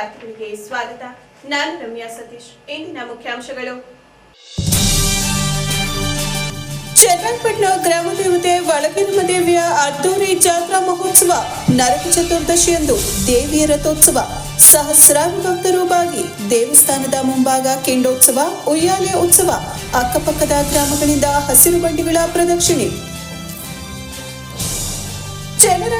ವಾರ್ತೆಗಳಿಗೆ ಸ್ವಾಗತ. ನಾನು ರಮ್ಯಾ ಸತೀಶ್. ಇಂದಿನ ಮುಖ್ಯಾಂಶಗಳು. ಚನ್ನಪಟ್ಟಣ ಗ್ರಾಮ ದೇವತೆ ಒಳಗಿರುವ ದೇವಿಯ ಅದ್ದೂರಿ ಜಾತ್ರಾ ಮಹೋತ್ಸವ ನರಕ ಚತುರ್ದಶಿಯಂದು ದೇವಿಯ ರಥೋತ್ಸವ. ಸಹಸ್ರಾರು ಭಕ್ತರು ಬಾಗಿ ದೇವಸ್ಥಾನದ ಮುಂಭಾಗ ಕೆಂಡೋತ್ಸವ, ಉಯ್ಯಾಲೆ ಉತ್ಸವ, ಅಕ್ಕಪಕ್ಕದ ಗ್ರಾಮಗಳಿಂದ ಹಸಿರು ಬಂಡಿಗಳ ಪ್ರದಕ್ಷಿಣೆ. ಚನ್ನರಾಯಪಟ್ಟಣದಲ್ಲಿ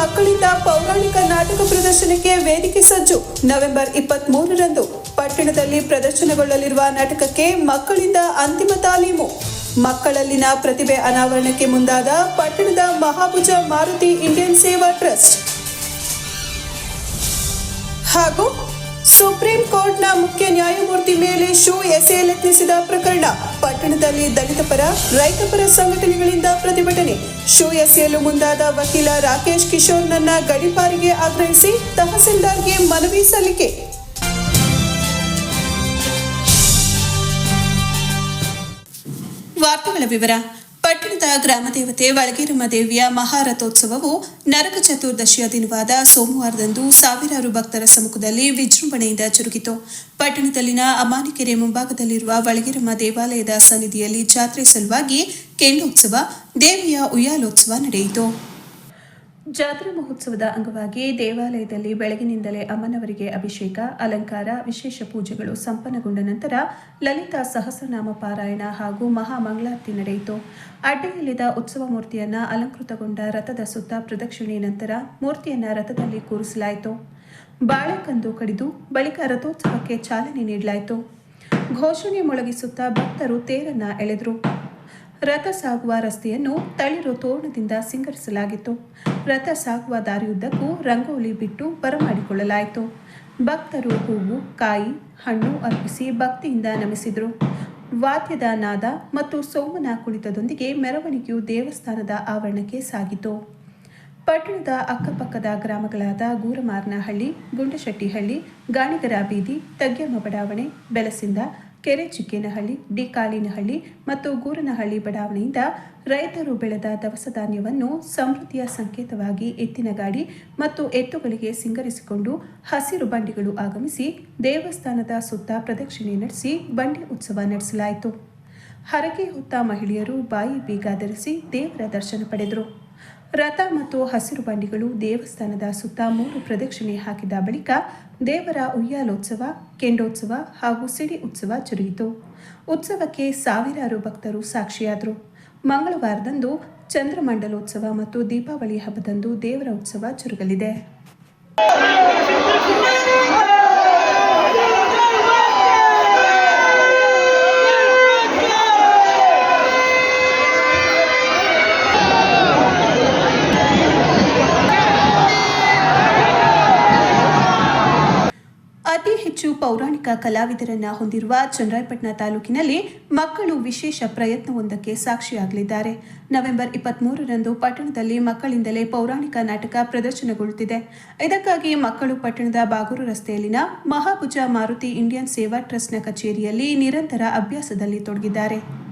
ಮಕ್ಕಳಿಂದ ಪೌರಾಣಿಕ ನಾಟಕ ಪ್ರದರ್ಶನಕ್ಕೆ ವೇದಿಕೆ ಸಜ್ಜು. ನವೆಂಬರ್ ಇಪ್ಪತ್ತ್ ಮೂರರಂದು ಪಟ್ಟಣದಲ್ಲಿ ಪ್ರದರ್ಶನಗೊಳ್ಳಲಿರುವ ನಾಟಕಕ್ಕೆ ಮಕ್ಕಳಿಂದ ಅಂತಿಮ ತಾಲೀಮು. ಮಕ್ಕಳಲ್ಲಿನ ಪ್ರತಿಭೆ ಅನಾವರಣಕ್ಕೆ ಮುಂದಾದ ಪಟ್ಟಣದ ಮಹಾಭುಜ ಮಾರುತಿ ಇಂಡಿಯನ್ ಸೇವಾ ಟ್ರಸ್ಟ್. ಹಾಗೂ ಸುಪ್ರೀಂ ಕೋರ್ಟ್ನ ಮುಖ್ಯ ನ್ಯಾಯಮೂರ್ತಿ ಮೇಲೆ ಶೂ ಎಸೆಯಲೆತ್ನಿಸಿದ ಪ್ರಕರಣ ಪಟ್ಟಣದಲ್ಲಿ ದಲಿತ ಪರ, ರೈತ ಪರ ಸಂಘಟನೆಗಳಿಂದ ಪ್ರತಿಭಟನೆ. ಶೂ ಎಸೆಯಲು ಮುಂದಾದ ವಕೀಲ ರಾಕೇಶ್ ಕಿಶೋರ್ನನ್ನ ಗಡಿಪಾರಿಗೆ ಆಗ್ರಹಿಸಿ ತಹಸೀಲ್ದಾರ್ಗೆ ಮನವಿ ಸಲ್ಲಿಕೆ. ವಾರ್ತೆಗಳ ವಿವರ ಗ್ರಾಮದೇವತೆ ಒಳಗೇರಮ್ಮ ದೇವಿಯ ಮಹಾರಥೋತ್ಸವವು ನರಕ ಚತುರ್ದಶಿಯ ದಿನವಾದ ಸೋಮವಾರದಂದು ಸಾವಿರಾರು ಭಕ್ತರ ಸಮ್ಮುಖದಲ್ಲಿ ವಿಜೃಂಭಣೆಯಿಂದ ಜರುಗಿತು ಪಟ್ಟಣದಲ್ಲಿನ ಅಮಾನಿಕೆರೆ ಮುಂಭಾಗದಲ್ಲಿರುವ ಒಳಗೇರಮ್ಮ ದೇವಾಲಯದ ಸನ್ನಿಧಿಯಲ್ಲಿ ಜಾತ್ರೆ ಸಲುವಾಗಿ ಕೆಂಡೋತ್ಸವ, ದೇವಿಯ ಉಯ್ಯಾಲೋತ್ಸವ ನಡೆಯಿತು. ಜಾತ್ರಾ ಮಹೋತ್ಸವದ ಅಂಗವಾಗಿ ದೇವಾಲಯದಲ್ಲಿ ಬೆಳಗಿನಿಂದಲೇ ಅಮ್ಮನವರಿಗೆ ಅಭಿಷೇಕ, ಅಲಂಕಾರ, ವಿಶೇಷ ಪೂಜೆಗಳು ಸಂಪನ್ನಗೊಂಡ ನಂತರ ಲಲಿತಾ ಸಹಸ್ರನಾಮ ಪಾರಾಯಣ ಹಾಗೂ ಮಹಾಮಂಗಳಾರತಿ ನಡೆಯಿತು. ಅಡ್ಡೆಯಲ್ಲಿದ್ದ ಉತ್ಸವ ಮೂರ್ತಿಯನ್ನ ಅಲಂಕೃತಗೊಂಡ ರಥದ ಸುತ್ತ ಪ್ರದಕ್ಷಿಣೆ ನಂತರ ಮೂರ್ತಿಯನ್ನ ರಥದಲ್ಲಿ ಕೂರಿಸಲಾಯಿತು. ಬಾಳೆಕಂದು ಕಡಿದು ಬಳಿಕ ರಥೋತ್ಸವಕ್ಕೆ ಚಾಲನೆ ನೀಡಲಾಯಿತು. ಘೋಷಣೆ ಮೊಳಗಿಸುತ್ತಾ ಭಕ್ತರು ತೇರನ್ನ ಎಳೆದರು. ರಥ ಸಾಗುವ ರಸ್ತೆಯನ್ನು ತಳಿರು ತೋರಣದಿಂದ ಸಿಂಗರಿಸಲಾಗಿತ್ತು. ರಥ ಸಾಗುವ ದಾರಿಯುದ್ದಕ್ಕೂ ರಂಗೋಲಿ ಬಿಟ್ಟು ಬರಮಾಡಿಕೊಳ್ಳಲಾಯಿತು. ಭಕ್ತರು ಹೂವು, ಕಾಯಿ, ಹಣ್ಣು ಅರ್ಪಿಸಿ ಭಕ್ತಿಯಿಂದ ನಮಿಸಿದರು. ವಾದ್ಯದ ನಾದ ಮತ್ತು ಸೋಮನ ಕುಳಿತದೊಂದಿಗೆ ಮೆರವಣಿಗೆಯು ದೇವಸ್ಥಾನದ ಆವರಣಕ್ಕೆ ಸಾಗಿತು. ಪಟ್ಟಣದ ಅಕ್ಕಪಕ್ಕದ ಗ್ರಾಮಗಳಾದ ಗೂರಮಾರ್ನಹಳ್ಳಿ, ಗುಂಡಶೆಟ್ಟಿಹಳ್ಳಿ, ಗಾಣಿಗರ ಬೀದಿ, ತಗ್ಗಮ್ಮ ಬಡಾವಣೆ, ಬೆಲಸಿಂದ ಕೆರೆ ಚಿಕ್ಕೇನಹಳ್ಳಿ, ಡಿ ಕಾಳಿನಹಳ್ಳಿ ಮತ್ತು ಗೂರನಹಳ್ಳಿ ಬಡಾವಣೆಯಿಂದ ರೈತರು ಬೆಳೆದ ದವಸ ಧಾನ್ಯವನ್ನು ಸಮೃದ್ಧಿಯ ಸಂಕೇತವಾಗಿ ಎತ್ತಿನ ಗಾಡಿ ಮತ್ತು ಎತ್ತುಗಳಿಗೆ ಸಿಂಗರಿಸಿಕೊಂಡು ಹಸಿರು ಬಂಡಿಗಳು ಆಗಮಿಸಿ ದೇವಸ್ಥಾನದ ಸುತ್ತ ಪ್ರದಕ್ಷಿಣೆ ನಡೆಸಿ ಬಂಡಿ ಉತ್ಸವ ನಡೆಸಲಾಯಿತು. ಹರಕೆ ಹೊತ್ತ ಮಹಿಳೆಯರು ಬಾಯಿ ಬೀಗ ಧರಿಸಿ ದೇವರ ದರ್ಶನ ಪಡೆದರು. ರಥ ಮತ್ತು ಹಸಿರು ಬಂಡಿಗಳು ದೇವಸ್ಥಾನದ ಸುತ್ತ ಮೂರು ಪ್ರದಕ್ಷಿಣೆ ಹಾಕಿದ ಬಳಿಕ ದೇವರ ಉಯ್ಯಾಲೋತ್ಸವ, ಕೆಂಡೋತ್ಸವ ಹಾಗೂ ಸಿಡಿ ಉತ್ಸವ ಜರುಗಿತು. ಉತ್ಸವಕ್ಕೆ ಸಾವಿರಾರು ಭಕ್ತರು ಸಾಕ್ಷಿಯಾದರು. ಮಂಗಳವಾರದಂದು ಚಂದ್ರಮಂಡಲೋತ್ಸವ ಮತ್ತು ದೀಪಾವಳಿ ಹಬ್ಬದಂದು ದೇವರ ಉತ್ಸವ ಜರುಗಲಿದೆ. ಪೌರಾಣಿಕ ಕಲಾವಿದರನ್ನ ಹೊಂದಿರುವ ಚನ್ನರಾಯಪಟ್ಟಣ ತಾಲೂಕಿನಲ್ಲಿ ಮಕ್ಕಳು ವಿಶೇಷ ಪ್ರಯತ್ನವೊಂದಕ್ಕೆ ಸಾಕ್ಷಿಯಾಗಲಿದ್ದಾರೆ. ನವೆಂಬರ್ ಇಪ್ಪತ್ಮೂರರಂದು ಪಟ್ಟಣದಲ್ಲಿ ಮಕ್ಕಳಿಂದಲೇ ಪೌರಾಣಿಕ ನಾಟಕ ಪ್ರದರ್ಶನಗೊಳ್ಳುತ್ತಿದೆ. ಇದಕ್ಕಾಗಿ ಮಕ್ಕಳು ಪಟ್ಟಣದ ಬಾಗೂರು ರಸ್ತೆಯಲ್ಲಿನ ಮಹಾಭುಜ ಮಾರುತಿ ಇಂಡಿಯನ್ ಸೇವಾ ಟ್ರಸ್ಟ್ನ ಕಚೇರಿಯಲ್ಲಿ ನಿರಂತರ ಅಭ್ಯಾಸದಲ್ಲಿ ತೊಡಗಿದ್ದಾರೆ.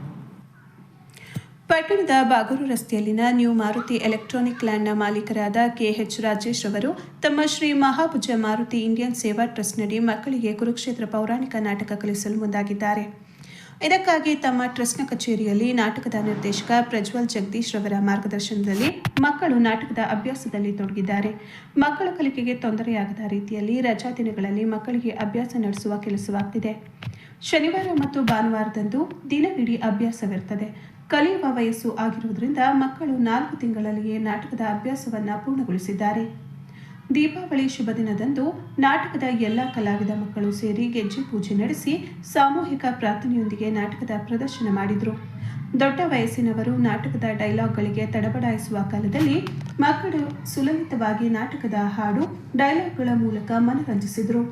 ಪಟ್ಟಣದ ಬಾಗೂರು ರಸ್ತೆಯಲ್ಲಿನ ನ್ಯೂ ಮಾರುತಿ ಎಲೆಕ್ಟ್ರಾನಿಕ್ ಲ್ಯಾಂಡ್ನ ಮಾಲೀಕರಾದ ಕೆಎಚ್ ರಾಜೇಶ್ ಅವರು ತಮ್ಮ ಶ್ರೀ ಮಹಾಭುಜ ಮಾರುತಿ ಇಂಡಿಯನ್ ಸೇವಾ ಟ್ರಸ್ಟ್ನಡಿ ಮಕ್ಕಳಿಗೆ ಕುರುಕ್ಷೇತ್ರ ಪೌರಾಣಿಕ ನಾಟಕ ಕಲಿಸಲು ಮುಂದಾಗಿದ್ದಾರೆ. ಇದಕ್ಕಾಗಿ ತಮ್ಮ ಟ್ರಸ್ಟ್ನ ಕಚೇರಿಯಲ್ಲಿ ನಾಟಕದ ನಿರ್ದೇಶಕ ಪ್ರಜ್ವಲ್ ಜಗದೀಶ್ ರವರ ಮಾರ್ಗದರ್ಶನದಲ್ಲಿ ಮಕ್ಕಳು ನಾಟಕದ ಅಭ್ಯಾಸದಲ್ಲಿ ತೊಡಗಿದ್ದಾರೆ. ಮಕ್ಕಳ ಕಲಿಕೆಗೆ ತೊಂದರೆಯಾಗದ ರೀತಿಯಲ್ಲಿ ರಜಾ ದಿನಗಳಲ್ಲಿ ಮಕ್ಕಳಿಗೆ ಅಭ್ಯಾಸ ನಡೆಸುವ ಕೆಲಸವಾಗ್ತಿದೆ. ಶನಿವಾರ ಮತ್ತು ಭಾನುವಾರದಂದು ದಿನವಿಡೀ ಅಭ್ಯಾಸವಿರುತ್ತದೆ. ಕಲಿಯುವ ವಯಸ್ಸು ಆಗಿರುವುದರಿಂದ ಮಕ್ಕಳು ನಾಲ್ಕು ತಿಂಗಳಲ್ಲಿಯೇ ನಾಟಕದ ಅಭ್ಯಾಸವನ್ನು ಪೂರ್ಣಗೊಳಿಸಿದ್ದಾರೆ. ದೀಪಾವಳಿ ಶುಭ ದಿನದಂದು ನಾಟಕದ ಎಲ್ಲ ಕಲಾವಿದ ಮಕ್ಕಳು ಸೇರಿ ಗೆಜ್ಜೆ ಪೂಜೆ ನಡೆಸಿ ಸಾಮೂಹಿಕ ಪ್ರಾರ್ಥನೆಯೊಂದಿಗೆ ನಾಟಕದ ಪ್ರದರ್ಶನ ಮಾಡಿದರು. ದೊಡ್ಡ ವಯಸ್ಸಿನವರು ನಾಟಕದ ಡೈಲಾಗ್ಗಳಿಗೆ ತಡಬಡಾಯಿಸುವ ಕಾಲದಲ್ಲಿ ಮಕ್ಕಳು ಸುಲಲಿತವಾಗಿ ನಾಟಕದ ಹಾಡು ಡೈಲಾಗ್ಗಳ ಮೂಲಕ ಮನರಂಜಿಸಿದರು.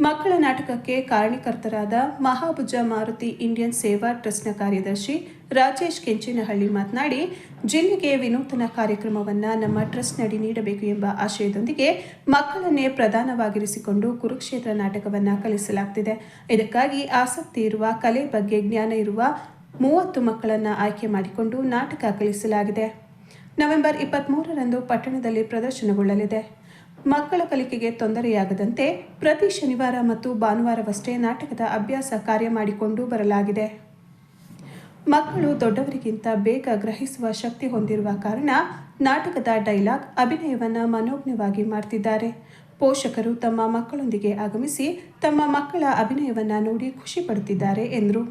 ಮಕ್ಕಳ ನಾಟಕಕ್ಕೆ ಕಾರಣಕರ್ತರಾದ ಮಹಾಭುಜ ಮಾರುತಿ ಇಂಡಿಯನ್ ಸೇವಾ ಟ್ರಸ್ಟ್ನ ಕಾರ್ಯದರ್ಶಿ ರಾಜೇಶ್ ಕೆಂಚಿನಹಳ್ಳಿ ಮಾತನಾಡಿ, ಜಿಲ್ಲೆಗೆ ವಿನೂತನ ಕಾರ್ಯಕ್ರಮವನ್ನು ನಮ್ಮ ಟ್ರಸ್ಟ್ನಡಿ ನೀಡಬೇಕು ಎಂಬ ಆಶಯದೊಂದಿಗೆ ಮಕ್ಕಳನ್ನೇ ಪ್ರಧಾನವಾಗಿರಿಸಿಕೊಂಡು ಕುರುಕ್ಷೇತ್ರ ನಾಟಕವನ್ನು ಕಲಿಸಲಾಗ್ತಿದೆ. ಇದಕ್ಕಾಗಿ ಆಸಕ್ತಿ ಇರುವ, ಕಲೆ ಬಗ್ಗೆ ಜ್ಞಾನ ಇರುವ ಮೂವತ್ತು ಮಕ್ಕಳನ್ನು ಆಯ್ಕೆ ಮಾಡಿಕೊಂಡು ನಾಟಕ ಕಲಿಸಲಾಗಿದೆ. ನವೆಂಬರ್ ಇಪ್ಪತ್ತ್ಮೂರರಂದು ಪಟ್ಟಣದಲ್ಲಿ ಪ್ರದರ್ಶನಗೊಳ್ಳಲಿದೆ. ಮಕ್ಕಳ ಕಲಿಕೆಗೆ ತೊಂದರೆಯಾಗದಂತೆ ಪ್ರತಿ ಶನಿವಾರ ಮತ್ತು ಭಾನುವಾರವಷ್ಟೇ ನಾಟಕದ ಅಭ್ಯಾಸ ಕಾರ್ಯ ಮಾಡಿಕೊಂಡು ಬರಲಾಗಿದೆ. ಮಕ್ಕಳು ದೊಡ್ಡವರಿಗಿಂತ ಬೇಗ ಗ್ರಹಿಸುವ ಶಕ್ತಿ ಹೊಂದಿರುವ ಕಾರಣ ನಾಟಕದ ಡೈಲಾಗ್ ಅಭಿನಯವನ್ನು ಮನೋಜ್ಞವಾಗಿ ಮಾಡ್ತಿದ್ದಾರೆ. ಪೋಷಕರು ತಮ್ಮ ಮಕ್ಕಳೊಂದಿಗೆ ಆಗಮಿಸಿ ತಮ್ಮ ಮಕ್ಕಳ ಅಭಿನಯವನ್ನು ನೋಡಿ ಖುಷಿ ಪಡುತ್ತಿದ್ದಾರೆ ಎಂದರು.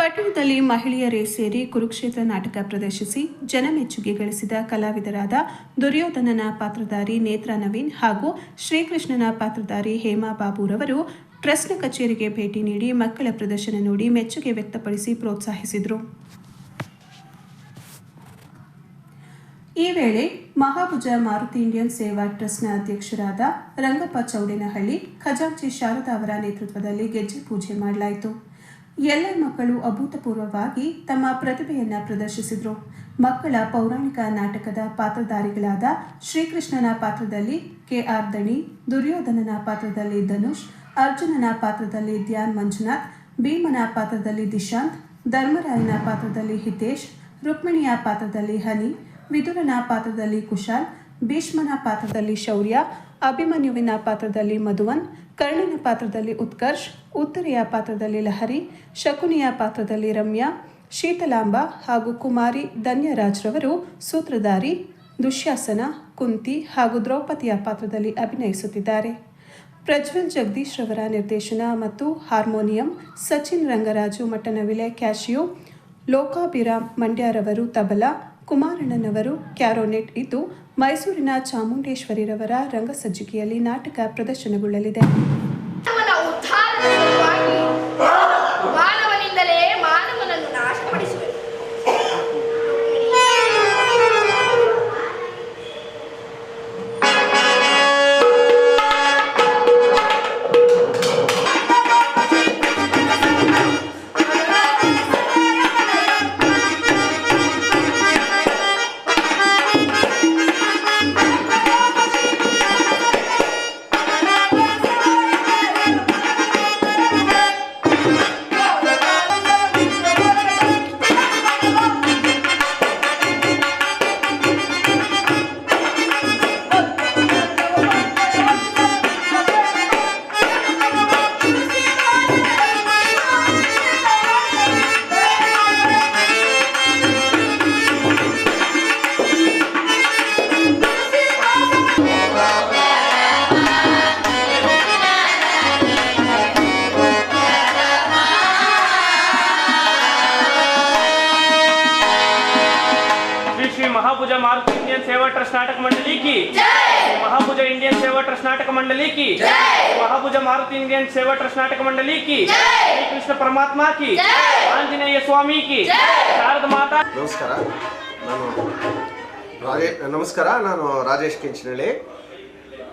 ಪಟ್ಟಣದಲ್ಲಿ ಮಹಿಳೆಯರೇ ಸೇರಿ ಕುರುಕ್ಷೇತ್ರ ನಾಟಕ ಪ್ರದರ್ಶಿಸಿ ಜನಮೆಚ್ಚುಗೆ ಗಳಿಸಿದ ಕಲಾವಿದರಾದ ದುರ್ಯೋಧನನ ಪಾತ್ರಧಾರಿ ನೇತ್ರ ನವೀನ್ ಹಾಗೂ ಶ್ರೀಕೃಷ್ಣನ ಪಾತ್ರಧಾರಿ ಹೇಮಾ ಬಾಬುರವರು ಟ್ರಸ್ಟ್ನ ಕಚೇರಿಗೆ ಭೇಟಿ ನೀಡಿ ಮಕ್ಕಳ ಪ್ರದರ್ಶನ ನೋಡಿ ಮೆಚ್ಚುಗೆ ವ್ಯಕ್ತಪಡಿಸಿ ಪ್ರೋತ್ಸಾಹಿಸಿದರು. ಈ ವೇಳೆ ಮಹಾಭುಜ ಮಾರುತಿ ಇಂಡಿಯನ್ ಸೇವಾ ಟ್ರಸ್ಟ್ನ ಅಧ್ಯಕ್ಷರಾದ ರಂಗಪ್ಪ ಚೌಡೇನಹಳ್ಳಿ, ಖಜಾಂಚಿ ಶಾರದಾ ಅವರ ನೇತೃತ್ವದಲ್ಲಿ ಗೆಜ್ಜೆ ಪೂಜೆ ಮಾಡಲಾಯಿತು. ಎಲ್ಲ ಮಕ್ಕಳು ಅಭೂತಪೂರ್ವವಾಗಿ ತಮ್ಮ ಪ್ರತಿಭೆಯನ್ನು ಪ್ರದರ್ಶಿಸಿದರು. ಮಕ್ಕಳ ಪೌರಾಣಿಕ ನಾಟಕದ ಪಾತ್ರಧಾರಿಗಳಾದ ಶ್ರೀಕೃಷ್ಣನ ಪಾತ್ರದಲ್ಲಿ ಕೆ ಆರ್ ದಣಿ, ದುರ್ಯೋಧನನ ಪಾತ್ರದಲ್ಲಿ ಧನುಷ್, ಅರ್ಜುನನ ಪಾತ್ರದಲ್ಲಿ ಧ್ಯಾನ್ ಮಂಜುನಾಥ್, ಭೀಮನ ಪಾತ್ರದಲ್ಲಿ ದಿಶಾಂತ್, ಧರ್ಮರಾಯನ ಪಾತ್ರದಲ್ಲಿ ಹಿತೇಶ್, ರುಕ್ಮಿಣಿಯ ಪಾತ್ರದಲ್ಲಿ ಹನಿ, ವಿದುರನ ಪಾತ್ರದಲ್ಲಿ ಕುಶಾಲ್, ಭೀಷ್ಮನ ಪಾತ್ರದಲ್ಲಿ ಶೌರ್ಯ ಅಭಿಮನ್ಯುವಿನ ಪಾತ್ರದಲ್ಲಿ ಮಧುವನ್, ಕರ್ಣನ ಪಾತ್ರದಲ್ಲಿ ಉತ್ಕರ್ಷ್, ಉತ್ತರೆಯ ಪಾತ್ರದಲ್ಲಿ ಲಹರಿ, ಶಕುನಿಯ ಪಾತ್ರದಲ್ಲಿ ರಮ್ಯಾ, ಶೀತಲಾಂಬ ಹಾಗೂ ಕುಮಾರಿ ಧನ್ಯರಾಜ್ರವರು ಸೂತ್ರಧಾರಿ, ದುಶ್ಯಾಸನ, ಕುಂತಿ ಹಾಗೂ ದ್ರೌಪದಿಯ ಪಾತ್ರದಲ್ಲಿ ಅಭಿನಯಿಸುತ್ತಿದ್ದಾರೆ. ಪ್ರಜ್ವಲ್ ಜಗದೀಶ್ ರವರ ನಿರ್ದೇಶನ ಮತ್ತು ಹಾರ್ಮೋನಿಯಂ, ಸಚಿನ್ ರಂಗರಾಜು ಮಟ್ಟನವಿಲೆ ಕ್ಯಾಶಿಯೋ, ಲೋಕಾಭಿರಾಮ್ ಮಂಡ್ಯರವರು ತಬಲಾ ಕುಮಾರಣ್ಣನವರು ಕ್ಯಾರೋನೆಟ್ ಇದ್ದು ಮೈಸೂರಿನ ಚಾಮುಂಡೇಶ್ವರಿರವರ ರಂಗಸಜ್ಜಿಕೆಯಲ್ಲಿ ನಾಟಕ ಪ್ರದರ್ಶನಗೊಳ್ಳಲಿದೆ. ಮಹಾಭುಜ ಮಾರುತಿ ಇಂಡಿಯನ್ ಸೇವಾ ಟ್ರಸ್ಟ್ ನಾಟಕ ಮಂಡಳಿ ಕಿ. ಶ್ರೀಕೃಷ್ಣ ಪರಮಾತ್ಮ ಕಿ. ಆಂಜನೇಯ ಸ್ವಾಮಿ ಕಿ. ಶಾರದ ಮಾತಾ. ನಮಸ್ಕಾರ. ನಾನು ರಾಜೇಶ್ ನಮಸ್ಕಾರ. ನಾನು ರಾಜೇಶ್ ಕೆಂಚನಳ್ಳಿ.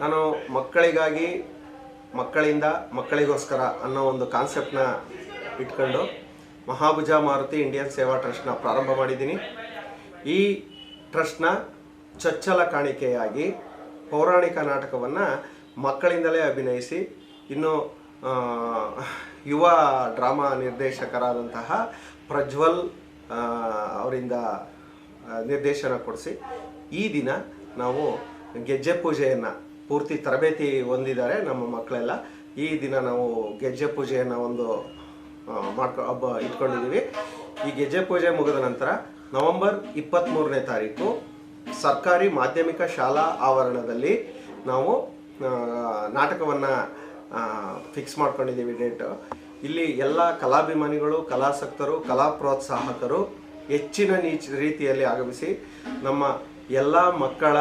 ನಾನು ಮಕ್ಕಳಿಗಾಗಿ ಮಕ್ಕಳಿಂದ ಮಕ್ಕಳಿಗೋಸ್ಕರ ಅನ್ನೋ ಒಂದು ಕಾನ್ಸೆಪ್ಟ್ನ ಇಟ್ಕೊಂಡು ಮಹಾಭುಜ ಮಾರುತಿ ಇಂಡಿಯನ್ ಸೇವಾ ಟ್ರಸ್ಟ್ನ ಪ್ರಾರಂಭ ಮಾಡಿದ್ದೀನಿ. ಈ ಟ್ರಸ್ಟ್ನ ಚೊಚ್ಚಲ ಕಾಣಿಕೆಯಾಗಿ ಪೌರಾಣಿಕ ನಾಟಕವನ್ನು ಮಕ್ಕಳಿಂದಲೇ ಅಭಿನಯಿಸಿ, ಇನ್ನು ಯುವ ಡ್ರಾಮಾ ನಿರ್ದೇಶಕರಾದಂತಹ ಪ್ರಜ್ವಲ್ ಅವರಿಂದ ನಿರ್ದೇಶನ ಕೊಡಿಸಿ, ಈ ದಿನ ನಾವು ಗೆಜ್ಜೆ ಪೂಜೆಯನ್ನು ಪೂರ್ತಿ ತರಬೇತಿ ಹೊಂದಿದ್ದಾರೆ ನಮ್ಮ ಮಕ್ಕಳೆಲ್ಲ. ಈ ದಿನ ನಾವು ಗೆಜ್ಜೆ ಪೂಜೆಯನ್ನು ಒಂದು ಮಾಡ್ಕೊ, ಹಬ್ಬ ಇಟ್ಕೊಂಡಿದ್ದೀವಿ. ಈ ಗೆಜ್ಜೆ ಪೂಜೆ ಮುಗಿದ ನಂತರ ನವೆಂಬರ್ ಇಪ್ಪತ್ತ್ಮೂರನೇ ತಾರೀಕು ಸರ್ಕಾರಿ ಮಾಧ್ಯಮಿಕ ಶಾಲಾ ಆವರಣದಲ್ಲಿ ನಾವು ನಾಟಕವನ್ನು ಫಿಕ್ಸ್ ಮಾಡ್ಕೊಂಡಿದ್ದೀವಿ ಡೇಟು ಇಲ್ಲಿ ಎಲ್ಲ ಕಲಾಭಿಮಾನಿಗಳು, ಕಲಾಸಕ್ತರು, ಕಲಾ ಪ್ರೋತ್ಸಾಹಕರು ಹೆಚ್ಚಿನ ನೀಚ ರೀತಿಯಲ್ಲಿ ಆಗಮಿಸಿ ನಮ್ಮ ಎಲ್ಲ ಮಕ್ಕಳ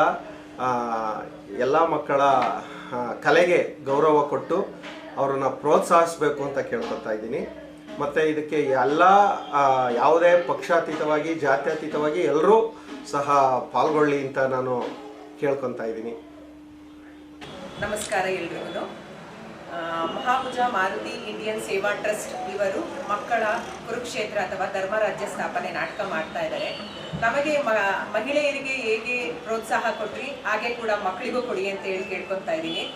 ಎಲ್ಲ ಮಕ್ಕಳ ಕಲೆಗೆ ಗೌರವ ಕೊಟ್ಟು ಅವರನ್ನು ಪ್ರೋತ್ಸಾಹಿಸಬೇಕು ಅಂತ ಕೇಳ್ಕೊತಾ ಇದ್ದೀನಿ. ಮತ್ತು ಇದಕ್ಕೆ ಎಲ್ಲ ಯಾವುದೇ ಪಕ್ಷಾತೀತವಾಗಿ, ಜಾತ್ಯತೀತವಾಗಿ ಎಲ್ಲರೂ ಸಹ ಪಾಲ್ಗೊಳ್ಳಿ ಅಂತ ನಾನು ಕೇಳ್ಕೊತಾ ಇದ್ದೀನಿ. ನಮಸ್ಕಾರ ಎಲ್ರಿಗೂ. ಮಹಾಭುಜ ಮಾರುತಿ ಇಂಡಿಯನ್ ಸೇವಾ ಟ್ರಸ್ಟ್ ಇವರು ಮಕ್ಕಳ ಕುರುಕ್ಷೇತ್ರ ಅಥವಾ ಧರ್ಮರಾಜ್ಯ ಸ್ಥಾಪನೆ ನಾಟಕ ಮಾಡ್ತಾ ಇದ್ದಾರೆ. ನಮಗೆ ಮಹಿಳೆಯರಿಗೆ ಹೇಗೆ ಪ್ರೋತ್ಸಾಹ ಕೊಟ್ರಿ, ಹಾಗೆ ಕೂಡ ಮಕ್ಕಳಿಗೂ ಕೊಡಿ ಅಂತ ಹೇಳಿ ಕೇಳ್ಕೊತಾ ಇದ್ದೀನಿ.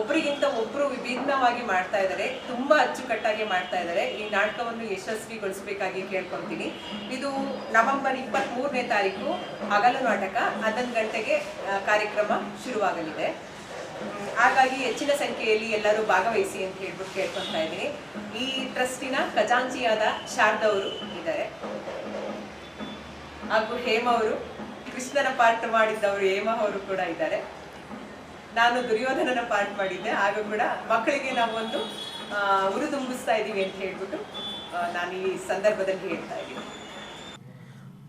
ಒಬ್ರಿಗಿಂತ ಒಬ್ರು ವಿಭಿನ್ನವಾಗಿ ಮಾಡ್ತಾ ಇದ್ದಾರೆ, ತುಂಬಾ ಅಚ್ಚುಕಟ್ಟಾಗಿ ಮಾಡ್ತಾ ಇದ್ದಾರೆ. ಈ ನಾಟಕವನ್ನು ಯಶಸ್ವಿಗೊಳಿಸಬೇಕಾಗಿ ಕೇಳ್ಕೊಂತೀನಿ ಇದು ನವೆಂಬರ್ ಇಪ್ಪತ್ತ್ ಮೂರನೇ ತಾರೀಕು ಹಗಲು ನಾಟಕ, ಹನ್ನೊಂದು ಗಂಟೆಗೆ ಕಾರ್ಯಕ್ರಮ ಶುರುವಾಗಲಿದೆ. ಹಾಗಾಗಿ ಹೆಚ್ಚಿನ ಸಂಖ್ಯೆಯಲ್ಲಿ ಎಲ್ಲರೂ ಭಾಗವಹಿಸಿ ಅಂತ ಹೇಳ್ಬಿಟ್ಟು ಕೇಳ್ಕೊತಾ ಇದ್ದೀನಿ. ಈ ಟ್ರಸ್ಟಿನ ಖಜಾಂಚಿಯಾದ ಶಾರದಾ ಅವರು ಇದ್ದಾರೆ. ಹಾಗೂ ಹೇಮ ಅವರು, ಕೃಷ್ಣನ ಪಾರ್ಟ್ ಮಾಡಿದ್ದವರು ಹೇಮ ಅವರು ಕೂಡ ಇದ್ದಾರೆ. ನಾನು ದುರ್ಯೋಧನನ ಪಾರ್ಟ್ ಮಾಡಿದ್ದೆ ಹಾಗೂ ಕೂಡ ಮಕ್ಕಳಿಗೆ ನಾವೊಂದು ಉರುದುಂಬಿಸ್ತಾ ಇದ್ದೀವಿ ಅಂತ ಹೇಳ್ಬಿಟ್ಟು ನಾನು ಈ ಸಂದರ್ಭದಲ್ಲಿ ಹೇಳ್ತಾ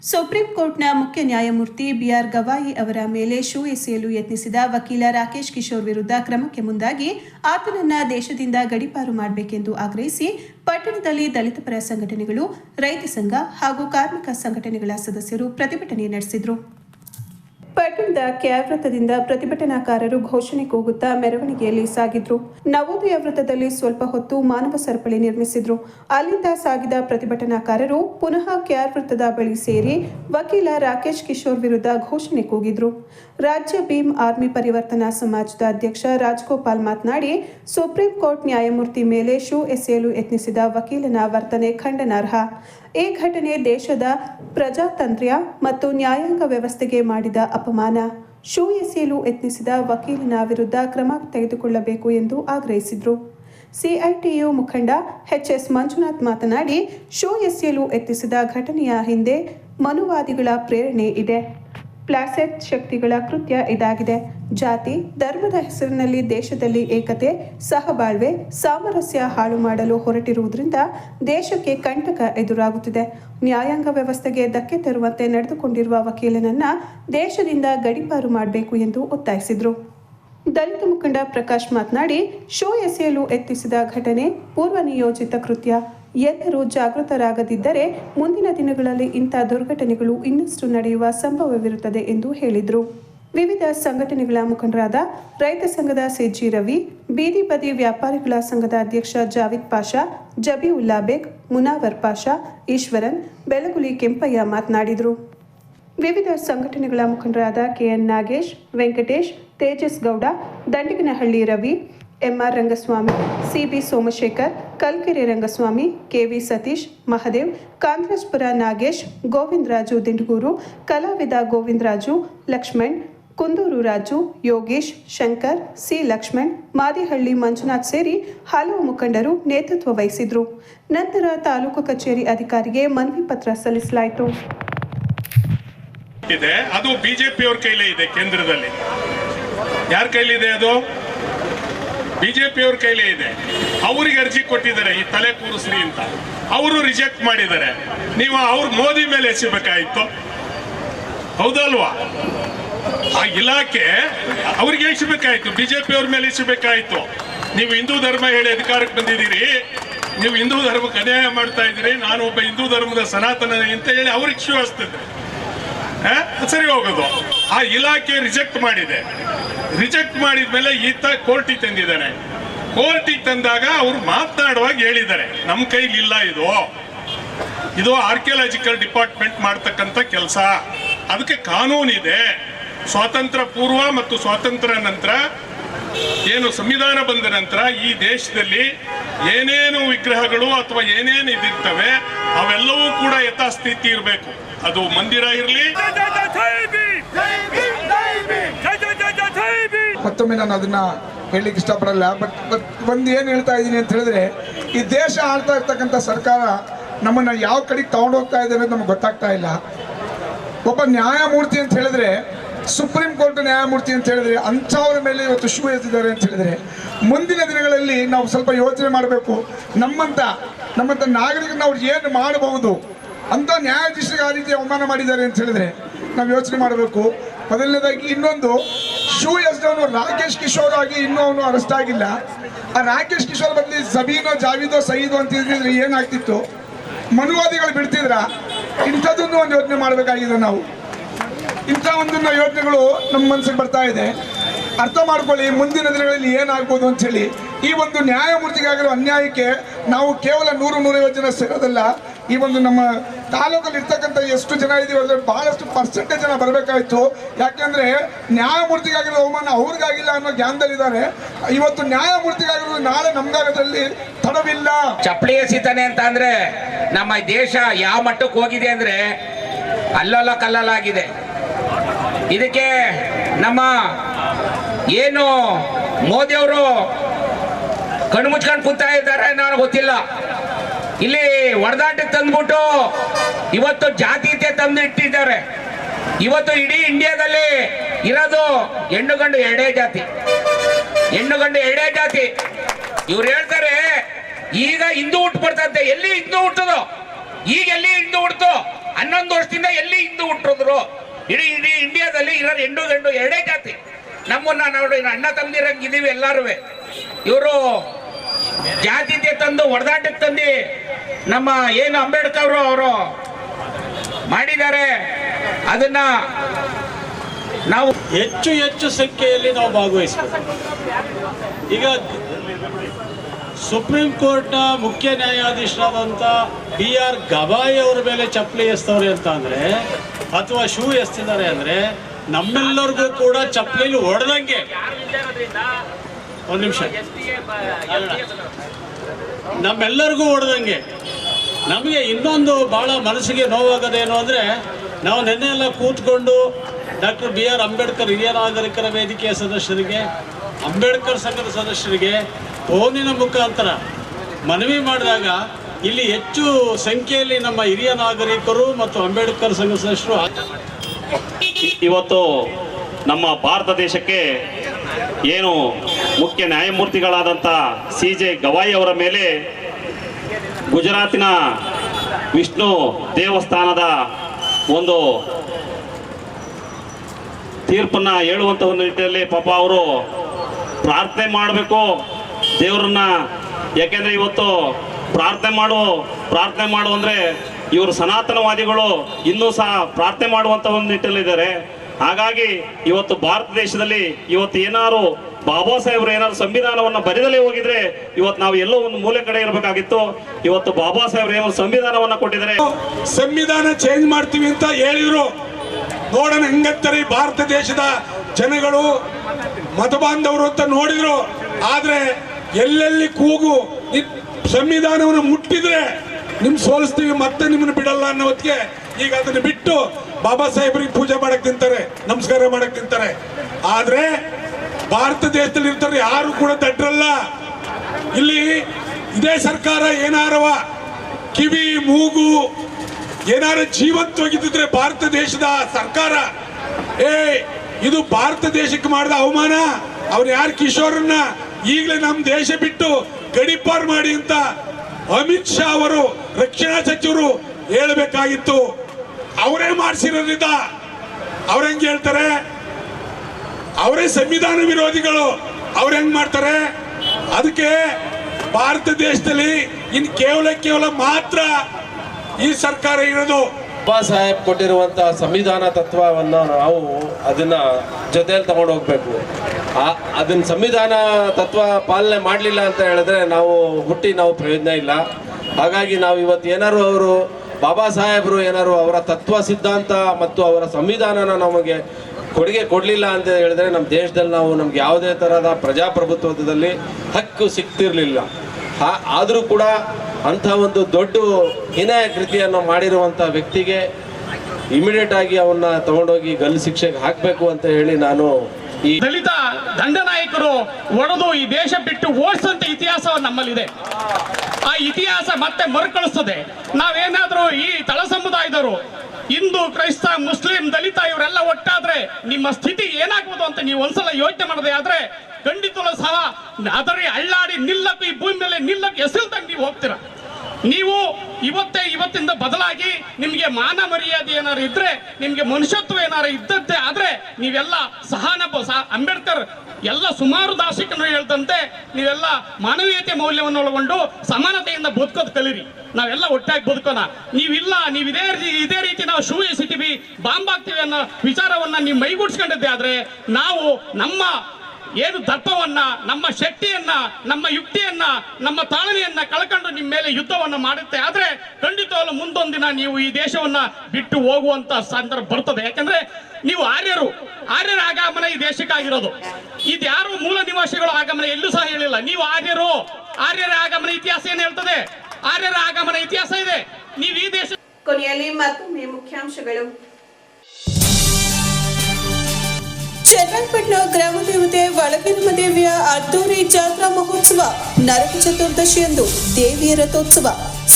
ಸುಪ್ರೀಂ ಕೋರ್ಟ್ನ ಮುಖ್ಯ ನ್ಯಾಯಮೂರ್ತಿ ಬಿಆರ್ ಗವಾಯಿ ಅವರ ಮೇಲೆ ಶೂ ಎಸೆಯಲು ಯತ್ನಿಸಿದ ವಕೀಲ ರಾಕೇಶ್ ಕಿಶೋರ್ ವಿರುದ್ಧ ಕ್ರಮಕ್ಕೆ ಮುಂದಾಗಿ ಆತನನ್ನ ದೇಶದಿಂದ ಗಡಿಪಾರು ಮಾಡಬೇಕೆಂದು ಆಗ್ರಹಿಸಿ ಪಟ್ಟಣದಲ್ಲಿ ದಲಿತ ಪರ ಸಂಘಟನೆಗಳು, ರೈತ ಸಂಘ ಹಾಗೂ ಕಾರ್ಮಿಕ ಸಂಘಟನೆಗಳ ಸದಸ್ಯರು ಪ್ರತಿಭಟನೆ ನಡೆಸಿದರು. ಪಟ್ಟಣದ ಕೆಆರ್ ವೃತ್ತದಿಂದ ಪ್ರತಿಭಟನಾಕಾರರು ಘೋಷಣೆ ಕೂಗುತ್ತಾ ಮೆರವಣಿಗೆಯಲ್ಲಿ ಸಾಗಿದ್ರು. ನವೋದಯ ವೃತ್ತದಲ್ಲಿ ಸ್ವಲ್ಪ ಹೊತ್ತು ಮಾನವ ಸರಪಳಿ ನಿರ್ಮಿಸಿದ್ರು. ಅಲ್ಲಿಂದ ಸಾಗಿದ ಪ್ರತಿಭಟನಾಕಾರರು ಪುನಃ ಕೆಆರ್ ವೃತ್ತದ ಬಳಿ ಸೇರಿ ವಕೀಲ ರಾಕೇಶ್ ಕಿಶೋರ್ ವಿರುದ್ಧ ಘೋಷಣೆ ಕೂಗಿದ್ರು. ರಾಜ್ಯ ಭೀಮ್ ಆರ್ಮಿ ಪರಿವರ್ತನಾ ಸಮಾಜದ ಅಧ್ಯಕ್ಷ ರಾಜ್ಗೋಪಾಲ್ ಮಾತನಾಡಿ, ಸುಪ್ರೀಂ ಕೋರ್ಟ್ ನ್ಯಾಯಮೂರ್ತಿ ಮೇಲೆ ಶೂ ಎಸೆಯಲು ಯತ್ನಿಸಿದ ವಕೀಲನ ವರ್ತನೆ ಖಂಡನಾರ್ಹ. ಈ ಘಟನೆ ದೇಶದ ಪ್ರಜಾತಂತ್ರ್ಯ ಮತ್ತು ನ್ಯಾಯಾಂಗ ವ್ಯವಸ್ಥೆಗೆ ಮಾಡಿದ ಅಪಮಾನ. ಶೂ ಎಸೆಯಲು ಯತ್ನಿಸಿದ ವಕೀಲನ ವಿರುದ್ಧ ಕ್ರಮ ತೆಗೆದುಕೊಳ್ಳಬೇಕು ಎಂದು ಆಗ್ರಹಿಸಿದರು. ಸಿಐಟಿಯು ಮುಖಂಡ ಎಚ್ ಎಸ್ ಮಂಜುನಾಥ್ ಮಾತನಾಡಿ ಶೂ ಎಸೆಯಲು ಯತ್ನಿಸಿದ ಘಟನೆಯ ಹಿಂದೆ ಮನುವಾದಿಗಳ ಪ್ರೇರಣೆ ಇದೆ. ಪ್ಲಾಸೆಟ್ ಶಕ್ತಿಗಳ ಕೃತ್ಯ ಇದಾಗಿದೆ. ಜಾತಿ, ಧರ್ಮದ ಹೆಸರಿನಲ್ಲಿ ದೇಶದಲ್ಲಿ ಏಕತೆ, ಸಹಬಾಳ್ವೆ, ಸಾಮರಸ್ಯ ಹಾಳು ಮಾಡಲು ಹೊರಟಿರುವುದರಿಂದ ದೇಶಕ್ಕೆ ಕಂಟಕ ಎದುರಾಗುತ್ತಿದೆ. ನ್ಯಾಯಾಂಗ ವ್ಯವಸ್ಥೆಗೆ ಧಕ್ಕೆ ತರುವಂತೆ ನಡೆದುಕೊಂಡಿರುವ ವಕೀಲನನ್ನ ದೇಶದಿಂದ ಗಡಿಪಾರು ಮಾಡಬೇಕು ಎಂದು ಒತ್ತಾಯಿಸಿದರು. ದಲಿತ ಮುಖಂಡ ಪ್ರಕಾಶ್ ಮಾತನಾಡಿ, ಶೋ ಎಸೆಯಲು ಯತ್ನಿಸಿದ ಘಟನೆ ಪೂರ್ವ ನಿಯೋಜಿತ ಕೃತ್ಯ. ಎಲ್ಲರೂ ಜಾಗೃತರಾಗದಿದ್ದರೆ ಮುಂದಿನ ದಿನಗಳಲ್ಲಿ ಇಂಥ ದುರ್ಘಟನೆಗಳು ಇನ್ನಷ್ಟು ನಡೆಯುವ ಸಂಭವವಿರುತ್ತದೆ ಎಂದು ಹೇಳಿದರು. ವಿವಿಧ ಸಂಘಟನೆಗಳ ಮುಖಂಡರಾದ ರೈತ ಸಂಘದ ಸಿಜಿ ರವಿ, ಬೀದಿ ಬದಿ ವ್ಯಾಪಾರಿಗಳ ಸಂಘದ ಅಧ್ಯಕ್ಷ ಜಾವಿದ್ ಪಾಷಾ, ಜಬೀವುಲ್ಲಾ ಬೇಗ್, ಮುನಾವರ್ ಪಾಷಾ, ಈಶ್ವರನ್, ಬೆಳಗುಲಿ ಕೆಂಪಯ್ಯ ಮಾತನಾಡಿದರು. ವಿವಿಧ ಸಂಘಟನೆಗಳ ಮುಖಂಡರಾದ KN Nagesh, Venkatesh, Tejas Gowda, Dandiganahalli Ravi MR Rangaswamy CB Somashekar, Kalkere Rangaswamy KV Satish, Mahadev, ಕಾಂಗ್ರೆಸ್ಪುರ Nagesh Govindaraju Dindagur, ಕಲಾವಿದ ಗೋವಿಂದರಾಜು ಲಕ್ಷ್ಮಣ್, ಕುಂದೂರು ರಾಜು, ಯೋಗೇಶ್, ಶಂಕರ್, ಸಿ ಲಕ್ಷ್ಮಣ್, ಮಾದಿಹಳ್ಳಿ ಮಂಜುನಾಥ್ ಸೇರಿ ಹಲವು ಮುಖಂಡರು ನೇತೃತ್ವ ವಹಿಸಿದ್ರು. ನಂತರ ತಾಲೂಕು ಕಚೇರಿ ಅಧಿಕಾರಿಗೆ ಮನವಿ ಪತ್ರ ಸಲ್ಲಿಸಲಾಯಿತು. ಇದೆ. ಅದು ಬಿಜೆಪಿಯವ್ರ ಕೈಲೇ ಇದೆ ಕೇಂದ್ರದಲ್ಲಿ. ಯಾರ ಕೈಲಿದೆ ಅದು? ಬಿಜೆಪಿ ಅವ್ರ ಕೈಲೇ ಇದೆ. ಅವ್ರಿಗೆ ಅರ್ಜಿ ಕೊಟ್ಟಿದ್ದಾರೆ, ಈ ತಲೆ ಕೂರಿಸ್ರಿ ಅಂತ. ಅವರು ರಿಜೆಕ್ಟ್ ಮಾಡಿದ್ದಾರೆ. ನೀವು ಅವ್ರ ಮೋದಿ ಮೇಲೆ ಎಸಿಬೇಕಾಯ್ತು. ಹೌದಲ್ವಾ ಆ ಇಲಾಖೆ ಅವ್ರಿಗೆ ಎಸಿಬೇಕಾಯ್ತು, ಬಿಜೆಪಿ ಅವ್ರ ಮೇಲೆ ಎಸಿಬೇಕಾಯ್ತು. ನೀವು ಹಿಂದೂ ಧರ್ಮ ಹೇಳಿ ಅಧಿಕಾರಕ್ಕೆ ಬಂದಿದ್ದೀರಿ. ನೀವು ಹಿಂದೂ ಧರ್ಮಕ್ಕೆ ಅನ್ಯಾಯ ಮಾಡ್ತಾ ಇದ್ದೀರಿ. ನಾನು ಒಬ್ಬ ಹಿಂದೂ ಧರ್ಮದ ಸನಾತನ ಅಂತ ಹೇಳಿ ಅವ್ರಿಗೆ ಶಿವಸ್ತದೆ ಸರಿ ಹೋಗೋದು. ಆ ಇಲಾಖೆ ರಿಜೆಕ್ಟ್ ಮಾಡಿದೆ. ರಿಜೆಕ್ಟ್ ಮಾಡಿದ ಮೇಲೆ ಈತ ಕೋರ್ಟಿಗೆ ತಂದಿದ್ದಾನೆ. ಕೋರ್ಟಿಗೆ ತಂದಾಗ ಅವ್ರು ಮಾತನಾಡುವಾಗ ಹೇಳಿದ್ದಾರೆ ನಮ್ಮ ಕೈಲಿ ಇಲ್ಲ ಇದು. ಇದು ಆರ್ಕಿಯಾಲಜಿಕಲ್ ಡಿಪಾರ್ಟ್ಮೆಂಟ್ ಮಾಡ್ತಕ್ಕಂಥ ಕೆಲಸ. ಅದಕ್ಕೆ ಕಾನೂನಿದೆ. ಸ್ವಾತಂತ್ರ್ಯ ಪೂರ್ವ ಮತ್ತು ಸ್ವಾತಂತ್ರ್ಯ ನಂತರ ಏನು ಸಂವಿಧಾನ ಬಂದ ನಂತರ ಈ ದೇಶದಲ್ಲಿ ಏನೇನು ವಿಗ್ರಹಗಳು ಅಥವಾ ಏನೇನು ಇದಿರ್ತವೆ, ಅವೆಲ್ಲವೂ ಕೂಡ ಯಥಾಸ್ಥಿತಿ ಇರಬೇಕು. ಅದು ಮಂದಿರ ಇರಲಿ. ಮತ್ತೊಮ್ಮೆ ನಾನು ಅದನ್ನ ಹೇಳಲಿಕ್ಕೆ ಇಷ್ಟಪಡಲ್ಲ ಬಟ್ ಒಂದು ಏನು ಹೇಳ್ತಾ ಇದ್ದೀನಿ ಅಂತ ಹೇಳಿದ್ರೆ, ಈ ದೇಶ ಆಳ್ತಾ ಇರ್ತಕ್ಕಂಥ ಸರ್ಕಾರ ನಮ್ಮನ್ನ ಯಾವ ಕಡೆಗೆ ತಗೊಂಡೋಗ್ತಾ ಇದೆ ಅನ್ನೋದು ನಮ್ಗೆ ಗೊತ್ತಾಗ್ತಾ ಇಲ್ಲ. ಒಬ್ಬ ನ್ಯಾಯಮೂರ್ತಿ ಅಂತ ಹೇಳಿದ್ರೆ ಸುಪ್ರೀಂ ಕೋರ್ಟ್ ನ್ಯಾಯಮೂರ್ತಿ ಅಂತ ಹೇಳಿದ್ರೆ ಅಂಥವ್ರ ಮೇಲೆ ಇವತ್ತು ಶೂ ಎತ್ತಿದ್ದಾರೆ ಅಂತ ಹೇಳಿದ್ರೆ, ಮುಂದಿನ ದಿನಗಳಲ್ಲಿ ನಾವು ಸ್ವಲ್ಪ ಯೋಚನೆ ಮಾಡಬೇಕು. ನಮ್ಮಂತ ನಮ್ಮಂತ ನಾಗರಿಕರನ್ನ ಅವ್ರು ಏನು ಮಾಡಬಹುದು? ಅಂತ ನ್ಯಾಯಾಧೀಶರಿಗೆ ಆ ರೀತಿ ಅವಮಾನ ಮಾಡಿದ್ದಾರೆ ಅಂತ ಹೇಳಿದ್ರೆ ನಾವು ಯೋಚನೆ ಮಾಡಬೇಕು. ಮೊದಲನೇದಾಗಿ ಇನ್ನೊಂದು ಶೂ ಎಸ್ದವನು ರಾಕೇಶ್ ಕಿಶೋರ್ ಆಗಿ ಇನ್ನೂ ಅವನು ಅರೆಸ್ಟ್ ಆಗಿಲ್ಲ. ಆ ರಾಕೇಶ್ ಕಿಶೋರ್ ಬದಲಿ ಜಬೀನೋ, ಜಾವಿದೋ, ಸಯೀದೋ ಅಂತ ಇದ್ರೆ ಏನಾಗ್ತಿತ್ತು? ಮನುವಾದಿಗಳು ಬಿಡ್ತಿದ್ರ? ಇಂಥದ್ದನ್ನು ಒಂದು ಯೋಚನೆ ಮಾಡಬೇಕಾಗಿದೆ ನಾವು. ಇಂಥ ಒಂದನ್ನ ಯೋಚನೆಗಳು ನಮ್ಮ ಮನಸ್ಸಿಗೆ ಬರ್ತಾ ಇದೆ. ಅರ್ಥ ಮಾಡ್ಕೊಳ್ಳಿ, ಮುಂದಿನ ದಿನಗಳಲ್ಲಿ ಏನಾಗ್ಬೋದು ಅಂತ ಹೇಳಿ. ಈ ಒಂದು ನ್ಯಾಯಮೂರ್ತಿಗಾಗಿರೋ ಅನ್ಯಾಯಕ್ಕೆ ನಾವು ಕೇವಲ ನೂರು ನೂರೈವತ್ತು ಜನ ಸೇರೋದಲ್ಲ. ಈ ಒಂದು ನಮ್ಮ ತಾಲೂಕಲ್ಲಿ ಇರ್ತಕ್ಕಂಥ ಎಷ್ಟು ಜನ ಇದೀವಿ, ಅದರಲ್ಲಿ ಬಹಳಷ್ಟು ಪರ್ಸೆಂಟೇಜ್ ಜನ ಬರಬೇಕಾಯಿತು. ಯಾಕೆಂದ್ರೆ ನ್ಯಾಯಮೂರ್ತಿಗಾಗಿರೋ ಅವಮಾನ ಅವ್ರಿಗಾಗಿಲ್ಲ ಅನ್ನೋ ಜ್ಞಾನದಲ್ಲಿದ್ದಾರೆ. ಇವತ್ತು ನ್ಯಾಯಮೂರ್ತಿಗಾಗಿರೋದು ನಾಳೆ ನಮ್ಗಾಗೋದ್ರಲ್ಲಿ ತಡವಿಲ್ಲ. ಚಪ್ಪಲಿ ಎಸಿತಾನೆ ಅಂತ ಅಂದ್ರೆ ನಮ್ಮ ದೇಶ ಯಾವ ಮಟ್ಟಕ್ಕೆ ಹೋಗಿದೆ ಅಂದ್ರೆ ಅಲ್ಲಲ್ಲ ಕಲ್ಲಲಾಗಿದೆ. ಇದಕ್ಕೆ ನಮ್ಮ ಏನು ಮೋದಿ ಅವರು ಕಣ್ಣು ಮುಚ್ಕೊಂಡು ಕೂತಾ ಇದ್ದಾರೆ ನಾನು ಗೊತ್ತಿಲ್ಲ. ಇಲ್ಲಿ ಒಡೆದಾಟ ತಂದ್ಬಿಟ್ಟು ಇವತ್ತು ಜಾತೀಯತೆ ತಂದು ಇಟ್ಟಿದ್ದಾರೆ. ಇವತ್ತು ಇಡೀ ಇಂಡಿಯಾದಲ್ಲಿ ಇರೋದು ಹೆಣ್ಣು ಗಂಡು ಎರಡೇ ಜಾತಿ. ಹೆಣ್ಣು ಗಂಡು ಎರಡೇ ಜಾತಿ. ಇವ್ರು ಹೇಳ್ತಾರೆ, ಈಗ ಹಿಂದೂ ಹುಟ್ಟು ಬರ್ತಂತೆ, ಎಲ್ಲಿ ಹಿಂದೂ ಹುಟ್ಟದು? ಈಗ ಎಲ್ಲಿ ಹಿಂದೂ ಹುಡ್ತು ಹನ್ನೊಂದು ವರ್ಷದಿಂದ ಎಲ್ಲಿ ಹಿಂದೂ ಹುಟ್ಟಿದ್ರು? ಇಡೀ ಇಡೀ ಇಂಡಿಯಾದಲ್ಲಿ ಇರೋ ಹೆಣ್ಣು ಗಂಡು ಎರಡೇ ಜಾತಿ. ನಮ್ಮನ್ನ ನೋಡಿ ಅಣ್ಣ ತಮ್ಮದಿರಂಗಿದೀವಿ ಎಲ್ಲಾರು ಇವರು ಜಾತಿತೆ ತಂದು ಹೊಡೆದಾಟಕ್ಕೆ ತಂದು ನಮ್ಮ ಏನು ಅಂಬೇಡ್ಕರ್ ಅವರು ಮಾಡಿದ್ದಾರೆ. ಅದನ್ನ ನಾವು ಹೆಚ್ಚು ಹೆಚ್ಚು ಸಂಖ್ಯೆಯಲ್ಲಿ ನಾವು ಭಾಗವಹಿಸಬೇಕು. ಈಗ ಸುಪ್ರೀಂ ಕೋರ್ಟ್ನ ಮುಖ್ಯ ನ್ಯಾಯಾಧೀಶರಾದಂಥ ಬಿ ಆರ್ ಗವಾಯಿ ಅವರ ಮೇಲೆ ಚಪ್ಪಲಿ ಎಸ್ತವ್ರೆ ಅಂತ ಅಂದರೆ, ಅಥವಾ ಶೂ ಎಸ್ತಿದ್ದಾರೆ ಅಂದರೆ, ನಮ್ಮೆಲ್ಲರಿಗೂ ಕೂಡ ಚಪ್ಪಲಿಲಿ ಹೊಡೆದಂಗೆ ಒಂದು ನಿಮಿಷ. ನಮ್ಮೆಲ್ಲರಿಗೂ ಹೊಡೆದಂಗೆ ನಮಗೆ ಇನ್ನೊಂದು ಭಾಳ ಮನಸ್ಸಿಗೆ ನೋವಾಗೋದೇನು ಅಂದರೆ, ನಾವು ನಿನ್ನೆ ಎಲ್ಲ ಕೂತ್ಕೊಂಡು ಡಾಕ್ಟರ್ ಬಿ ಆರ್ ಅಂಬೇಡ್ಕರ್ ಹಿರಿಯ ನಾಗರಿಕರ ವೇದಿಕೆಯ ಸದಸ್ಯರಿಗೆ, ಅಂಬೇಡ್ಕರ್ ಸಂಘದ ಸದಸ್ಯರಿಗೆ ಫೋನಿನ ಮುಖಾಂತರ ಮನವಿ ಮಾಡಿದಾಗ ಇಲ್ಲಿ ಹೆಚ್ಚು ಸಂಖ್ಯೆಯಲ್ಲಿ ನಮ್ಮ ಹಿರಿಯ ನಾಗರಿಕರು ಮತ್ತು ಅಂಬೇಡ್ಕರ್ ಸಂಘ ಸದಸ್ಯರು ಇವತ್ತು ನಮ್ಮ ಭಾರತ ದೇಶಕ್ಕೆ ಏನು ಮುಖ್ಯ ನ್ಯಾಯಮೂರ್ತಿಗಳಾದಂಥ ಸಿ ಜೆ ಗವಾಯಿ ಅವರ ಮೇಲೆ ಗುಜರಾತಿನ ವಿಷ್ಣು ದೇವಸ್ಥಾನದ ಒಂದು ತೀರ್ಪನ್ನ ಹೇಳುವಂಥ ಒಂದು ನಿಟ್ಟಿನಲ್ಲಿ ಪಾಪ ಅವರು ಪ್ರಾರ್ಥನೆ ಮಾಡಬೇಕು. ದೇವರನ್ನ, ಯಾಕೆಂದ್ರೆ ಇವತ್ತು ಪ್ರಾರ್ಥನೆ ಮಾಡು ಪ್ರಾರ್ಥನೆ ಮಾಡು ಅಂದ್ರೆ ಇವರು ಸನಾತನವಾದಿಗಳು ಇನ್ನೂ ಸಹ ಪ್ರಾರ್ಥನೆ ಮಾಡುವಂತ ಒಂದು ನಿಟ್ಟಲ್ಲಿದ್ದಾರೆ ಹಾಗಾಗಿ ಇವತ್ತು ಭಾರತ ದೇಶದಲ್ಲಿ ಇವತ್ತು ಏನಾರು ಬಾಬಾ ಸಾಹೇಬ್ರು ಏನಾದ್ರು ಸಂವಿಧಾನವನ್ನ ಬರೆದಲೇ ಹೋಗಿದ್ರೆ ಇವತ್ತು ನಾವು ಎಲ್ಲೋ ಒಂದು ಮೂಲೆ ಕಡೆ ಇರಬೇಕಾಗಿತ್ತು. ಇವತ್ತು ಬಾಬಾ ಸಾಹೇಬ್ರು ಏನೋ ಸಂವಿಧಾನವನ್ನ ಕೊಟ್ಟಿದ್ದಾರೆ ಸಂವಿಧಾನ ಚೇಂಜ್ ಮಾಡ್ತೀವಿ ಅಂತ ಹೇಳಿದ್ರು. ನೋಡೋಣ ಹೆಂಗತ್ತರಿ ಭಾರತ ದೇಶದ ಜನಗಳು ಮತಬಾಂಧವರು ಅಂತ ನೋಡಿದ್ರು. ಆದ್ರೆ ಎಲ್ಲೆಲ್ಲಿ ಕೂಗು ಸಂವಿಧಾನವನ್ನು ಮುಟ್ಟಿದ್ರೆ ನಿಮ್ ಸೋಲಿಸ್ತೀವಿ, ಮತ್ತೆ ನಿಮ್ಮನ್ನು ಬಿಡಲ್ಲ ಅನ್ನೋ ಹೊತ್ತಿಗೆ ಈಗ ಅದನ್ನು ಬಿಟ್ಟು ಬಾಬಾ ಸಾಹೇಬ್ರಿಗೆ ಪೂಜೆ ಮಾಡಕ್ ತಿಂತಾರೆ ನಮಸ್ಕಾರ ಮಾಡಕ್ ತಿಂತಾರೆ ಆದ್ರೆ ಭಾರತ ದೇಶದಲ್ಲಿ ಇರ್ತಾರೆ ಯಾರು ಕೂಡ ದಡ್ರಲ್ಲ. ಇಲ್ಲಿ ಇದೇ ಸರ್ಕಾರ ಏನಾರವ? ಕಿವಿ, ಮೂಗು ಏನಾರ ಜೀವಂತವಾಗಿದ್ದರೆ ಭಾರತ ದೇಶದ ಸರ್ಕಾರ, ಏ, ಇದು ಭಾರತ ದೇಶಕ್ಕೆ ಮಾಡಿದ ಅವಮಾನ? ಅವ್ರು ಯಾರು ಕಿಶೋರನ್ನ ಈಗಲೇ ನಮ್ಮ ದೇಶ ಬಿಟ್ಟು ಗಡಿಪಾರ್ ಮಾಡಿ ಅಂತ ಅಮಿತ್ ಶಾ ಅವರು ರಕ್ಷಣಾ ಸಚಿವರು ಹೇಳಬೇಕಾಗಿತ್ತು. ಅವರೇ ಮಾಡಿಸಿರೋದ್ರಿಂದ ಅವ್ರ ಹೆಂಗ್ ಹೇಳ್ತಾರೆ? ಅವರೇ ಸಂವಿಧಾನ ವಿರೋಧಿಗಳು, ಅವ್ರು ಹೆಂಗ್ ಮಾಡ್ತಾರೆ? ಅದಕ್ಕೆ ಭಾರತ ದೇಶದಲ್ಲಿ ಇನ್ ಕೇವಲ ಕೇವಲ ಮಾತ್ರ ಈ ಸರ್ಕಾರ ಇರೋದು. ಬಾಬಾ ಸಾಹೇಬ್ ಕೊಟ್ಟಿರುವಂತ ಸಂವಿಧಾನ ತತ್ವವನ್ನ ನಾವು ಅದನ್ನ ಜೊತೆಯಲ್ಲಿ ತಗೊಂಡು ಹೋಗ್ಬೇಕು. ಅದನ್ನ ಸಂವಿಧಾನ ತತ್ವ ಪಾಲನೆ ಮಾಡಲಿಲ್ಲ ಅಂತ ಹೇಳಿದ್ರೆ ನಾವು ಹುಟ್ಟಿ ನಾವು ಪ್ರಯೋಜನ ಇಲ್ಲ. ಹಾಗಾಗಿ ನಾವು ಇವತ್ತು ಏನಾರು ಅವರು, ಬಾಬಾ ಸಾಹೇಬರು ಏನಾರು ಅವರ ತತ್ವ ಸಿದ್ಧಾಂತ ಮತ್ತು ಅವರ ಸಂವಿಧಾನನ ನಮಗೆ ಕೊಡುಗೆ ಕೊಡಲಿಲ್ಲ ಅಂತ ಹೇಳಿದ್ರೆ ನಮ್ಮ ದೇಶದಲ್ಲಿ ನಾವು ನಮ್ಗೆ ಯಾವುದೇ ಥರದ ಪ್ರಜಾಪ್ರಭುತ್ವದಲ್ಲಿ ಹಕ್ಕು ಸಿಗ್ತಿರ್ಲಿಲ್ಲ. ಆದರೂ ಕೂಡ ಅಂಥ ಒಂದು ದೊಡ್ಡ ಹೀನಾಯ ಕೃತಿಯನ್ನು ಮಾಡಿರುವಂಥ ವ್ಯಕ್ತಿಗೆ ಇಮಿಡಿಯೇಟ್ ಆಗಿ ಅವನ್ನ ತಗೊಂಡೋಗಿ ಗಲ್ಲು ಶಿಕ್ಷೆಗೆ ಹಾಕಬೇಕು ಅಂತ ಹೇಳಿ ನಾನು ಈ ದಲಿತ ದಂಡನಾಯಕರು ಒಡೆದು ಈ ದೇಶ ಬಿಟ್ಟು ಓಡಿಸಂತ ಇತಿಹಾಸ ನಮ್ಮಲ್ಲಿದೆ. ಆ ಇತಿಹಾಸ ಮತ್ತೆ ಮರುಕಳಿಸ್ತದೆ. ನಾವೇನಾದ್ರೂ ಈ ತಳ ಸಮುದಾಯದವರು, ಹಿಂದೂ, ಕ್ರೈಸ್ತ, ಮುಸ್ಲಿಂ, ದಲಿತ ಇವರೆಲ್ಲ ಒಟ್ಟಾದ್ರೆ ನಿಮ್ಮ ಸ್ಥಿತಿ ಏನಾಗ್ಬೋದು ಅಂತ ನೀವು ಒಂದ್ಸಲ ಯೋಚನೆ ಮಾಡದೆ ಆದ್ರೆ ಖಂಡಿತಲೂ ಸಹ ಅದರ ಅಳ್ಳಾಡಿ ನಿಲ್ಲಕ್ಕೆ, ಈ ಭೂಮಿ ಮೇಲೆ ನಿಲ್ಲಕ್ಕೆ ಎಸಲ್ದಂಗೆ ನೀವು ಹೋಗ್ತೀರಾ? ನೀವು ಇವತ್ತೇ ಇವತ್ತಿಂದ ಬದಲಾಗಿ ನಿಮಗೆ ಮಾನ ಮರ್ಯಾದೆ ಏನಾರು ಇದ್ರೆ, ನಿಮಗೆ ಮನುಷ್ಯತ್ವ ಏನಾರು ಇದ್ದದ್ದೇ ಆದ್ರೆ ನೀವೆಲ್ಲ ಸಹನ ಸಹ ಅಂಬೇಡ್ಕರ್ ಎಲ್ಲ ಸುಮಾರು ದಾರ್ಶನಿಕರು ಹೇಳ್ದಂತೆ ನೀವೆಲ್ಲ ಮಾನವೀಯತೆ ಮೌಲ್ಯವನ್ನು ಒಳಗೊಂಡು ಸಮಾನತೆಯಿಂದ ಬದುಕೋದು ಕಲೀರಿ. ನಾವೆಲ್ಲ ಒಟ್ಟಾಗಿ ಬದುಕೋಣ. ನೀವಿಲ್ಲ ನೀವು ಇದೇ ಇದೇ ರೀತಿ ನಾವು ಶೂ ಎಸಿತೀವಿ, ಬಾಂಬ್ ಹಾಕ್ತೀವಿ ಅನ್ನೋ ವಿಚಾರವನ್ನ ನೀವು ಮೈಗೂಡ್ಸ್ಕೊಂಡಿದ್ದೆ ಆದ್ರೆ ನಾವು ನಮ್ಮ ಏನು ದರ್ಪವನ್ನ, ನಮ್ಮ ಶಕ್ತಿಯನ್ನ, ನಮ್ಮ ಯುಕ್ತಿಯನ್ನ, ನಮ್ಮ ತಾಳ್ಮೆಯನ್ನ ಕಳ್ಕೊಂಡು ನಿಮ್ಮ ಮೇಲೆ ಯುದ್ಧವನ್ನ ಮಾಡುತ್ತೆ. ಆದ್ರೆ ಖಂಡಿತವಾಗ್ಲೂ ಮುಂದೊಂದಿನ ನೀವು ಈ ದೇಶವನ್ನ ಬಿಟ್ಟು ಹೋಗುವಂತ ಸಂದರ್ಭ ಬರ್ತದೆ. ಯಾಕಂದ್ರೆ ನೀವು ಆರ್ಯರು, ಆರ್ಯರ ಆಗಮನ ಈ ದೇಶಕ್ಕಾಗಿರೋದು. ಇದ್ಯಾರು ಮೂಲ ನಿವಾಸಿಗಳ ಆಗಮನ ಎಲ್ಲೂ ಸಹ ಹೇಳಿಲ್ಲ. ನೀವು ಆರ್ಯರು, ಆರ್ಯರ ಆಗಮನ ಇತಿಹಾಸ ಏನ್ ಹೇಳ್ತದೆ? ಆರ್ಯರ ಆಗಮನ ಇತಿಹಾಸ ಇದೆ. ನೀವು ಈ ದೇಶ ಕೊನೆಯಲ್ಲಿ ಮತ್ತೊಮ್ಮೆ ಮುಖ್ಯಾಂಶಗಳು. ಚನ್ನಪಟ್ಟಣ ಗ್ರಾಮ ದೇವತೆ ದೇವಿಯ ಅದ್ದೂರಿ ಜಾತ್ರಾ ಮಹೋತ್ಸವ ನರಕ ಚತುರ್ದಶಿಯಂದು ದೇವಿಯ ರಥೋತ್ಸವ.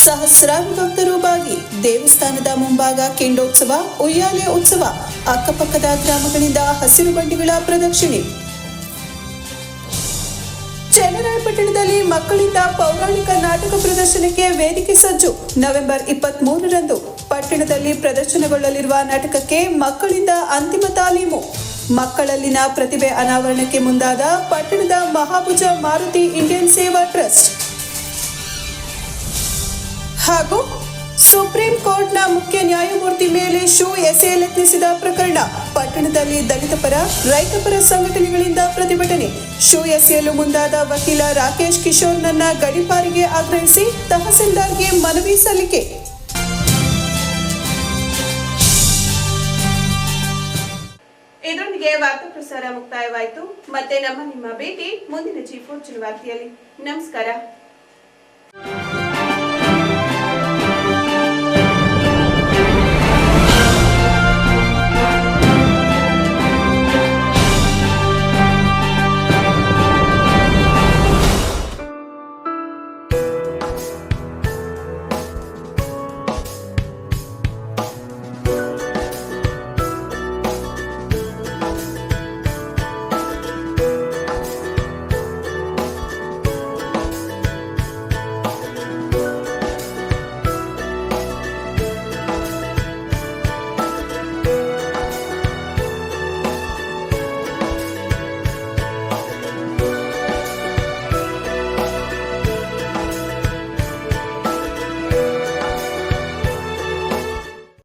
ಸಹಸ್ರಾರು ಭಕ್ತರು ಭಾಗಿ ದೇವಸ್ಥಾನದ ಮುಂಭಾಗ ಕೆಂಡೋತ್ಸವ, ಉಯ್ಯಾಲೆ ಉತ್ಸವ, ಅಕ್ಕಪಕ್ಕದ ಗ್ರಾಮಗಳಿಂದ ಹಸಿರು ಬಂಡಿಗಳ ಪ್ರದಕ್ಷಿಣೆ. ಚನ್ನರಾಯಪಟ್ಟಣದಲ್ಲಿ ಮಕ್ಕಳಿಂದ ಪೌರಾಣಿಕ ನಾಟಕ ಪ್ರದರ್ಶನಕ್ಕೆ ವೇದಿಕೆ ಸಜ್ಜು. ನವೆಂಬರ್ ಇಪ್ಪತ್ತ್ ಮೂರರಂದು ಪಟ್ಟಣದಲ್ಲಿ ಪ್ರದರ್ಶನಗೊಳ್ಳಲಿರುವ ನಾಟಕಕ್ಕೆ ಮಕ್ಕಳಿಂದ ಅಂತಿಮ ತಾಲೀಮು. ಮಕ್ಕಳಲ್ಲಿನ ಪ್ರತಿಭೆ ಅನಾವರಣಕ್ಕೆ ಮುಂದಾದ ಪಟ್ಟಣದ ಮಹಾಭುಜ ಮಾರುತಿ ಇಂಡಿಯನ್ ಸೇವಾ ಟ್ರಸ್ಟ್. ಹಾಗೂ ಸುಪ್ರೀಂ ಕೋರ್ಟ್ನ ಮುಖ್ಯ ನ್ಯಾಯಮೂರ್ತಿ ಮೇಲೆ ಶೂ ಎಸೆಯಲೆತ್ನಿಸಿದ ಪ್ರಕರಣ, ಪಟ್ಟಣದಲ್ಲಿ ದಲಿತ ಪರ, ರೈತ ಪರ ಸಂಘಟನೆಗಳಿಂದ ಪ್ರತಿಭಟನೆ. ಶೂ ಎಸೆಯಲು ಮುಂದಾದ ವಕೀಲ ರಾಕೇಶ್ ಕಿಶೋರ್ನನ್ನ ಗಡಿಪಾರಿಗೆ ಆಗ್ರಹಿಸಿ ತಹಸೀಲ್ದಾರ್ಗೆ ಮನವಿ ಸಲ್ಲಿಕೆ. ಇದರೊಂದಿಗೆ ವಾರ್ತಾ ಪ್ರಸಾರ ಮುಕ್ತಾಯವಾಯಿತು. ಮತ್ತೆ ನಮ್ಮ ನಿಮ್ಮ ಭೇಟಿ ಮುಂದಿನ ಚೀಫ್ ವಾರ್ತೆಯಲ್ಲಿ ನಮಸ್ಕಾರ.